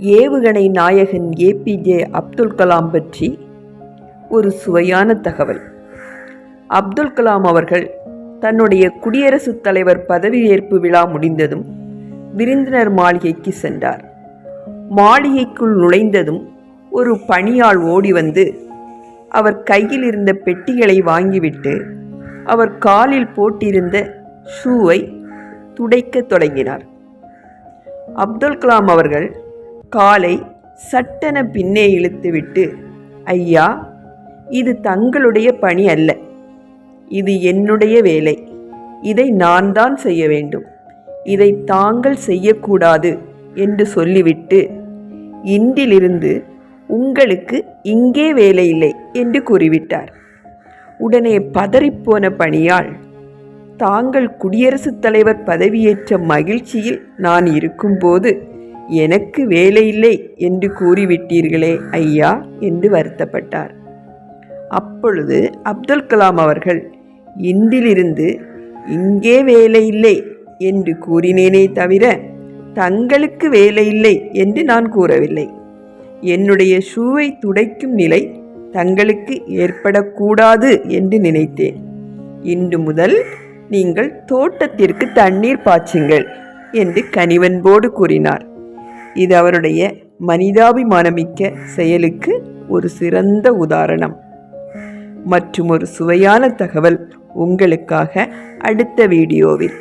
ஏவுகணை நாயகன் ஏபிஜே அப்துல் கலாம் பற்றி ஒரு சுவையான தகவல். அப்துல் கலாம் அவர்கள் தன்னுடைய குடியரசுத் தலைவர் பதவியேற்பு விழா முடிந்ததும் விருந்தினர் மாளிகைக்கு சென்றார். மாளிகைக்குள் நுழைந்ததும் ஒரு பணியாள் ஓடி வந்து அவர் கையில் இருந்த பெட்டிகளை வாங்கிவிட்டு அவர் காலில் போட்டிருந்த ஷூவை துடைக்கத் தொடங்கினார். அப்துல் கலாம் அவர்கள் காலை சட்டென பின்னே இழுத்துவிட்டு ஐயா இது தங்களுடைய பணி அல்ல. இது என்னுடைய வேலை. இதை நான் தான் செய்ய வேண்டும். இதை தாங்கள் செய்யக்கூடாது என்று சொல்லிவிட்டு இன்றிலிருந்து உங்களுக்கு இங்கே வேலை இல்லை என்று கூறிவிட்டார். உடனே பதறிப்போன பணியால் தாங்கள் குடியரசுத் தலைவர் பதவியேற்ற மகிழ்ச்சியில் நான் இருக்கும்போது எனக்கு வேலையில்லை என்று கூறிவிட்டீர்களே ஐயா என்று வருத்தப்பட்டார். அப்பொழுது அப்துல் கலாம் அவர்கள் இன்றிலிருந்து இங்கே வேலையில்லை என்று கூறினேனே தவிர தங்களுக்கு வேலையில்லை என்று நான் கூறவில்லை. என்னுடைய ஷூவை துடைக்கும் நிலை தங்களுக்கு ஏற்படக்கூடாது என்று நினைத்தேன். இன்று முதல் நீங்கள் தோட்டத்திற்கு தண்ணீர் பாய்ச்சுங்கள் என்று கனிவன்போடு கூறினார். இது அவருடைய மனிதாபிமானமிக்க செயலுக்கு ஒரு சிறந்த உதாரணம். மற்றும் ஒரு சுவையான தகவல் உங்களுக்காக அடுத்த வீடியோவில்.